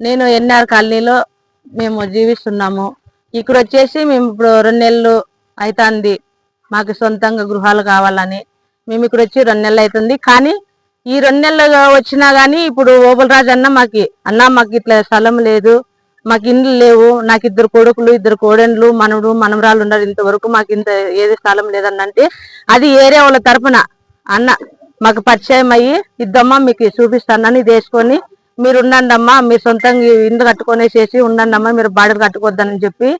నేను ఎన్ఆర్ కాలనీలో మేము జీవిస్తున్నాము. ఇక్కడ వచ్చేసి మేము ఇప్పుడు రెండు నెలలు అవుతుంది మాకు సొంతంగా గృహాలు కావాలని. మేము ఇక్కడ వచ్చి రెండు నెలలు అవుతుంది కానీ ఈ రెండు నెలలు వచ్చినా కానీ ఇప్పుడు ఓబులరాజు అన్న మాకి అన్న మాకు ఇట్లా స్థలం లేదు. మాకు ఇండ్లు లేవు. నాకు ఇద్దరు కొడుకులు ఇద్దరు కోడెండ్లు మనవడు మనమరాలు ఉన్నారు ఇంతవరకు. మాకు ఇంత ఏది స్థలం లేదన్నంటే అది ఏరియా వాళ్ళ తరపున అన్న మాకు పరిచయం అయ్యి ఇద్దమ్మా మీకు చూపిస్తానని ఇది వేసుకొని మీరు ఉండండమ్మా మీరు సొంతంగా ఇండ్లు కట్టుకొనేసేసి ఉండండి మీరు బాడలు కట్టుకోవద్దని చెప్పి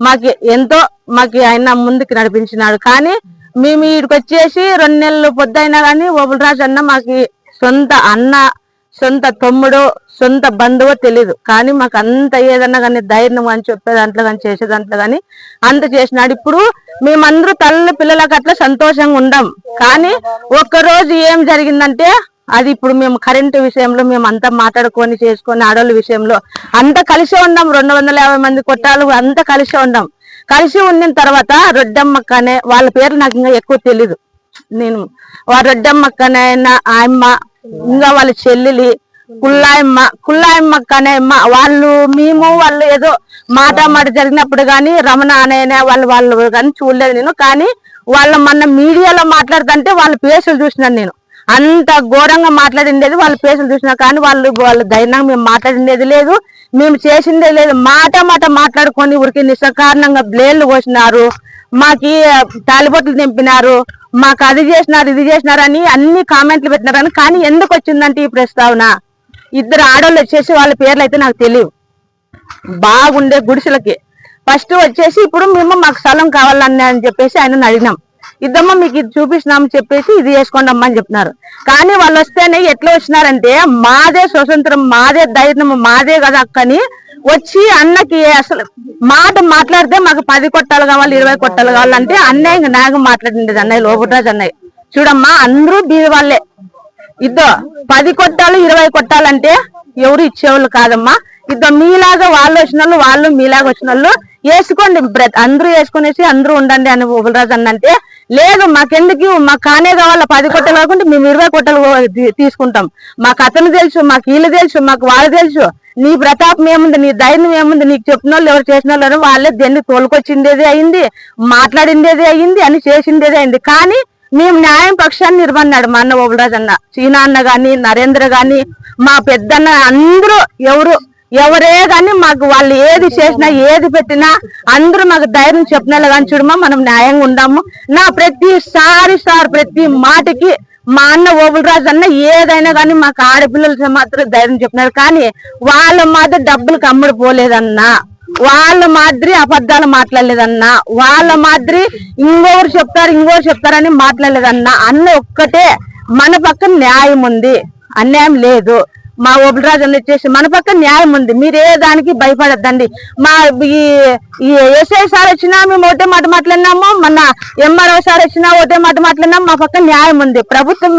మాకు ఎంతో మాకు ఆయన ముందుకు నడిపించినాడు. కానీ మేము ఇక్కడికి వచ్చేసి రెండు నెలలు పొద్దైనా కానీ ఓబులరాజు అన్న మాకు సొంత అన్న సొంత తమ్ముడు సొంత బంధువు తెలీదు. కానీ మాకు అంత ఏదన్నా కానీ ధైర్యం అని చెప్పే దాంట్లో కానీ చేసే దాంట్లో కానీ అంత చేసినాడు. ఇప్పుడు మేమందరూ తల్లి పిల్లలకు అట్లా సంతోషంగా ఉండం. కానీ ఒక్క రోజు ఏం జరిగిందంటే అది ఇప్పుడు మేము కరెంటు విషయంలో మేము అంతా మాట్లాడుకొని చేసుకొని ఆడవాళ్ళ విషయంలో అంతా కలిసే ఉన్నాం రెండు వందల యాభై మంది కొట్టాలు అంతా కలిసే ఉన్నాం కలిసి ఉండిన తర్వాత రొడ్డమ్మక్క అనే వాళ్ళ పేరు నాకు ఇంకా ఎక్కువ తెలీదు. నేను ఆ రొడ్డమ్మక్క ఆయమ్మ ఇంకా వాళ్ళ చెల్లెలి కుల్లాయమ్మ కుల్లాయమ్మక్క అనే అమ్మ. వాళ్ళు మేము వాళ్ళు ఏదో మాట మాట జరిగినప్పుడు కానీ రమణ అనే వాళ్ళు వాళ్ళు కానీ చూడలేదు నేను. కానీ వాళ్ళ మొన్న మీడియాలో మాట్లాడుతుంటే వాళ్ళ పేసులు చూసినాను నేను. అంత ఘోరంగా మాట్లాడిండేది వాళ్ళ పేషెంట్ చూసినా కానీ వాళ్ళు వాళ్ళ ధైర్యంగా మేము మాట్లాడిండేది లేదు. మేము చేసిందే లేదు. మాట మాట మాట్లాడుకొని ఉరికి నిస్సకారణంగా బ్లేడ్లు కోసినారు మాకి తాలిబొట్లు తెంపినారు. మాకు అది చేసినారు ఇది చేసినారు అని అన్ని కామెంట్లు పెట్టినారు కానీ ఎందుకు వచ్చిందంటే ఈ ప్రస్తావన? ఇద్దరు ఆడవాళ్ళు వచ్చేసి వాళ్ళ పేర్లు అయితే నాకు తెలియవు. బాగుండే గుడిసెలకి. ఫస్ట్ వచ్చేసి ఇప్పుడు మేము మాకు స్థలం కావాలని అని చెప్పేసి ఆయన అడిగినాం. ఇద్దమ్మ మీకు ఇది చూపిస్తున్నాం చెప్పేసి ఇది వేసుకోండి అమ్మా అని చెప్తున్నారు. కానీ వాళ్ళు వస్తేనే ఎట్లా వచ్చినారంటే మాదే స్వతంత్రం మాదే ధైర్యం మాదే కదా అక్కని వచ్చి అన్నకి అసలు మాట మాట్లాడితే మాకు పది కొట్టాలు కావాలి ఇరవై కొట్టాలు కావాలంటే అన్నయ్య ఇంక నాకు మాట్లాడింది అన్నయ్య లోపరాజు అన్నయ్య. చూడమ్మా అందరూ బీది వాళ్ళే. ఇద్దో పది కొట్టాలు ఇరవై కొట్టాలంటే ఎవరు ఇచ్చేవాళ్ళు కాదమ్మా. ఇద్దో మీలాగా వాళ్ళు వచ్చిన వాళ్ళు వాళ్ళు మీలాగా వచ్చిన వాళ్ళు వేసుకోండి బ్రత్ అందరూ వేసుకునేసి అందరూ ఉండండి అని ఓబులరాజు అన్నంటే లేదు మాకెందుకు? మాకు కానే కావాలా? పది కొట్టలు కాకుండా మేము ఇరవై కొట్టలు తీసుకుంటాం. మాకు అతను తెలుసు మాకు వీళ్ళు తెలుసు మాకు వాళ్ళు తెలుసు. నీ ప్రతాపం ఏముంది నీ ధైర్యం ఏముంది నీకు చెప్పిన వాళ్ళు ఎవరు చేసిన వాళ్ళు వాళ్ళే దేన్ని తోలుకొచ్చిందేదే అయింది మాట్లాడిందేదే అయింది అని చేసిందేదే అయింది. కానీ మేము న్యాయం పక్షాన్ని నిర్మన్నాడు మా అన్న ఓబులరాజు అన్న చీనా అన్న గాని నరేంద్ర గాని మా పెద్దన్న అందరూ ఎవరు ఎవరే గాని మాకు వాళ్ళు ఏది చేసినా ఏది పెట్టినా అందరూ మాకు ధైర్యం చెప్పిన కానీ చూడమా మనం న్యాయంగా ఉందాము. నా ప్రతిసారి సార్ ప్రతి మాటకి మా అన్న ఓబులరాజు అన్న ఏదైనా కానీ మాకు ఆడపిల్లలు మాత్రం ధైర్యం చెప్పినారు. కానీ వాళ్ళ మాదిరి డబ్బులకు అమ్ముడు పోలేదన్నా. వాళ్ళ మాదిరి అబద్ధాలు మాట్లాడలేదన్నా. వాళ్ళ మాదిరి ఇంకొకరు చెప్తారు ఇంకొకరు చెప్తారని మాట్లాడలేదన్నా. అన్న ఒక్కటే మన పక్కన న్యాయం ఉంది. అన్యాయం లేదు. మా ఓబులరాజు అన్న వచ్చేసి మన పక్క న్యాయం ఉంది. మీరు ఏ దానికి భయపడద్దండి. మా ఈ ఎస్ఐ సార్ వచ్చినా మేము ఒకటే మాట మాట్లాడినాము మన ఎంఆర్ఓ సార్ వచ్చినా ఒకటే మాట మాట్లాడినాము మా పక్క న్యాయం ఉంది. ప్రభుత్వం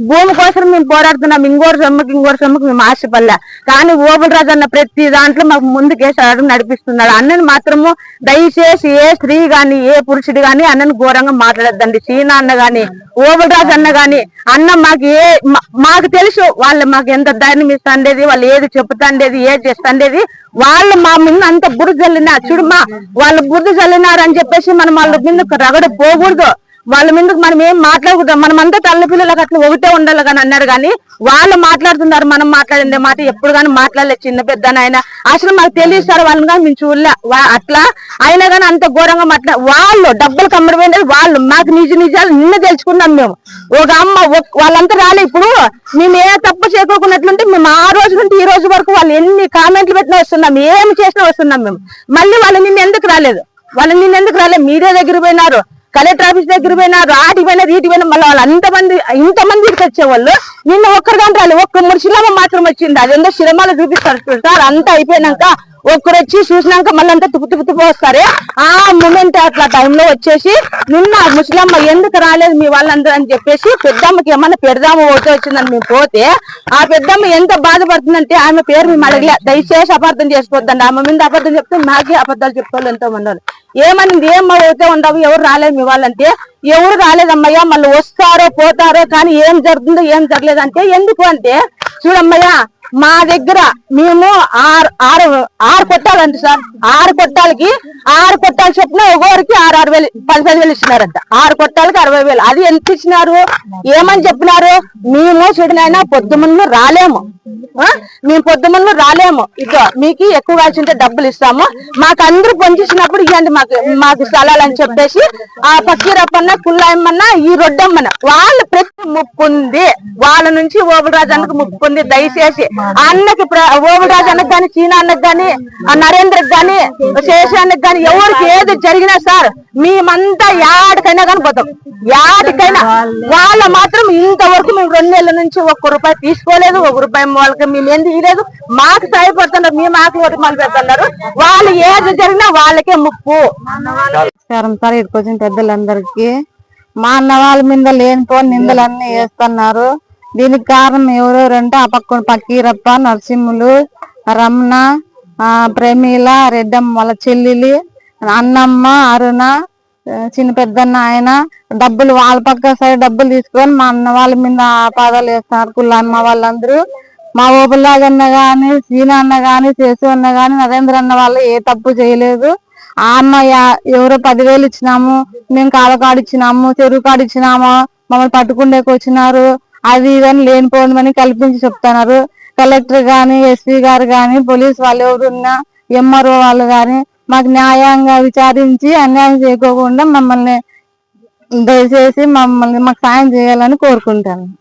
భూమి కోసం మేము పోరాడుతున్నాం. ఇంకోరు సొమ్ముకి ఇంకోరు సొమ్ముకి మేము ఆశపడలే కానీ ఓబులరాజు అన్న ప్రతి దాంట్లో మాకు ముందుకేసి అడుగు నడిపిస్తున్నాడు. అన్నని మాత్రము దయచేసి ఏ స్త్రీ గాని ఏ పురుషుడు గాని అన్నని ఘోరంగా మాట్లాడద్దండి. సీనా అన్న గాని ఓబులరాజు అన్న గాని అన్న మాకు ఏ మా- మాకు తెలుసు వాళ్ళు మాకు ఎంత ధైర్యం ఇస్తాండేది వాళ్ళు ఏది చెప్తాండేది ఏది చేస్తాండేది. వాళ్ళు మా ముందు అంత బురద చల్లినా మా వాళ్ళు బురద చల్లినారు అని చెప్పేసి మనం వాళ్ళ మీద రగడ పోకూడదు. వాళ్ళ ముందుకు మనం ఏం మాట్లాడకూడదు. మనం అంతా తల్లి పిల్లలకు అట్లా ఒకటే ఉండాలి కానీ అన్నారు కానీ వాళ్ళు మాట్లాడుతున్నారు మనం మాట్లాడిందే మాట ఎప్పుడు కానీ మాట్లాడలేదు చిన్న పెద్ద ఆయన అసలు మాకు తెలియస్తారు వాళ్ళని కానీ మేము చూడలే. అట్లా అయినా కానీ అంత ఘోరంగా మాట్లా వాళ్ళు డబ్బులు కమ్మడిపోయినది వాళ్ళు మాకు నిజ నిజాలు నిన్న తెలుసుకున్నాం మేము. ఒక అమ్మ వాళ్ళంతా రాలే ఇప్పుడు. మేము ఏ తప్పు చేకోకున్నట్లుంటే మేము ఆ రోజు నుండి ఈ రోజు వరకు వాళ్ళు ఎన్ని కామెంట్లు పెట్టినా వస్తున్నాం ఏమి చేసినా వస్తున్నాం మేము. మళ్ళీ వాళ్ళు నిన్న ఎందుకు రాలేదు? వాళ్ళు నిన్న ఎందుకు రాలేదు? మీరే దగ్గర పోయినారు. కలెక్టర్ ఆఫీస్ దగ్గర పోయినారు ఆటి పోయినారు ఈటికి పోయినా మళ్ళీ వాళ్ళు అంతమంది ఇంతమంది ఇక్కడికి వచ్చేవాళ్ళు. నిన్న ఒక్కరు కానీ రాలేదు ఒక్క ముడిచిలమ్మ మాత్రం వచ్చింది. అదేందో సినిమాలు చూపిస్తారు చూస్తారు అంతా అయిపోయినాక ఒక్కరు వచ్చి చూసినాక మళ్ళీ అంతా తుప్పు తుప్పు తుప్పు వస్తారే? ఆ మూమెంట్ అట్లా టైంలో వచ్చేసి నిన్న ముసలమ్మ ఎందుకు రాలేదు మీ వాళ్ళందరూ? అని చెప్పేసి పెద్దమ్మకి ఏమన్నా పెడదాము ఓటే వచ్చిందని మేము పోతే ఆ పెద్దమ్మ ఎంత బాధపడుతుందంటే ఆమె పేరు మేము అడగలే. దయచేసి అపార్థం చేసుకోవద్దండి. ఆమె మీద అబద్ధం చెప్తే మాకే అబద్ధాలు చెప్తాళ్ళు ఎంతో మంది వాళ్ళు. ఏమనింది? ఏం అయితే ఉండవు ఎవరు రాలేదు మీ వాళ్ళంటే? ఎవరు రాలేదమ్మయ్యా మళ్ళీ వస్తారో పోతారో కానీ ఏం జరుగుతుందో ఏం జరగలేదంటే ఎందుకు? అంటే చూడమ్మయ్యా మా దగ్గర మేము ఆరు ఆరు ఆరు కొట్టాలంట సార్. ఆరు కొట్టాలకి ఆరు కొట్టాలు చెప్పిన ఒక్కొక్కరికి ఆరు ఆరు వేలు పది పది వేలు ఇచ్చినారంట ఆరు కొట్టాలకి అరవై వేలు. అది ఎంత ఇచ్చినారు? ఏమని చెప్పినారు? మేము చెడునైనా పొద్దుమున్ను రాలేము. మేము పొద్దుమున్ను రాలేము. ఇదో మీకు ఎక్కువ కాల్చుంటే డబ్బులు ఇస్తాము. మాకు అందరూ పంచిస్తున్నప్పుడు ఇవ్వండి మాకు మాకు స్థలాలు అని చెప్పేసి ఆ పక్కీరప్పన్న కుల్లాయమ్మన్న ఈ రొడ్డమ్మన్న వాళ్ళు ప్రతి ముప్పు ఉంది వాళ్ళ నుంచి ఓబురాజు అన్నకు ముప్పు ఉంది దయచేసి. అన్నకి ఓబురాజు అన్నకు గాని చీనా అన్నకు గాని నరేంద్రకి గాని శేషానికి గాని ఎవరికి ఏది జరిగినా సార్ మేమంతా యాడికైనా కానీ పోతాం. యాడికైనా. వాళ్ళ మాత్రం ఇంతవరకు మేము రెండు నెలల నుంచి ఒక్క రూపాయి తీసుకోలేదు. ఒక రూపాయి వాళ్ళకి మేము ఏంది ఇవ్వలేదు మాకు సాయపడుతున్నారు మేము ఆకలి ఒకటి మళ్ళీ పెడుతున్నారు? వాళ్ళు ఏది జరిగినా వాళ్ళకే ముప్పు. నమస్కారం. సార్ ఇక్కడికి వచ్చిన పెద్దలందరికీ మా అన్న వాళ్ళ మీద లేనిపోని నిందలన్నీ వేస్తున్నారు. దీనికి కారణం ఎవరెవరంటే ఆ పక్క పక్కీరప్ప నరసింహులు రమణ ఆ ప్రమీల రెడ్డమ్మ వాళ్ళ చెల్లెలి అన్నమ్మ అరుణ చిన్న పెద్దన్న ఆయన డబ్బులు వాళ్ళ పక్క సైడ్ డబ్బులు తీసుకొని మా అన్న వాళ్ళ మీద పాదాలు వేస్తున్నారు. కుల్లమ్మ వాళ్ళందరూ మా ఓపులాగన్న గాని సీన అన్న గాని శేషు అన్న గాని నరేంద్ర అన్న వాళ్ళు ఏ తప్పు చేయలేదు. ఆ అన్న యా- ఎవరో పదివేలు ఇచ్చినాము మేము కాల ఇచ్చినాము చెరువు కాడు ఇచ్చినాము మమ్మల్ని పట్టుకుండేకి వచ్చినారు. అది ఇదని లేనిపోయిందని కల్పించి చెప్తున్నారు. కలెక్టర్ గాని ఎస్పీ గారు గాని పోలీస్ వాళ్ళు ఎవరున్నా ఎంఆర్ఓ వాళ్ళు గాని మాకు న్యాయంగా విచారించి అన్యాయం చేయకోకుండా మమ్మల్ని దయచేసి మమ్మల్ని మాకు సాయం చేయాలని కోరుకుంటాను.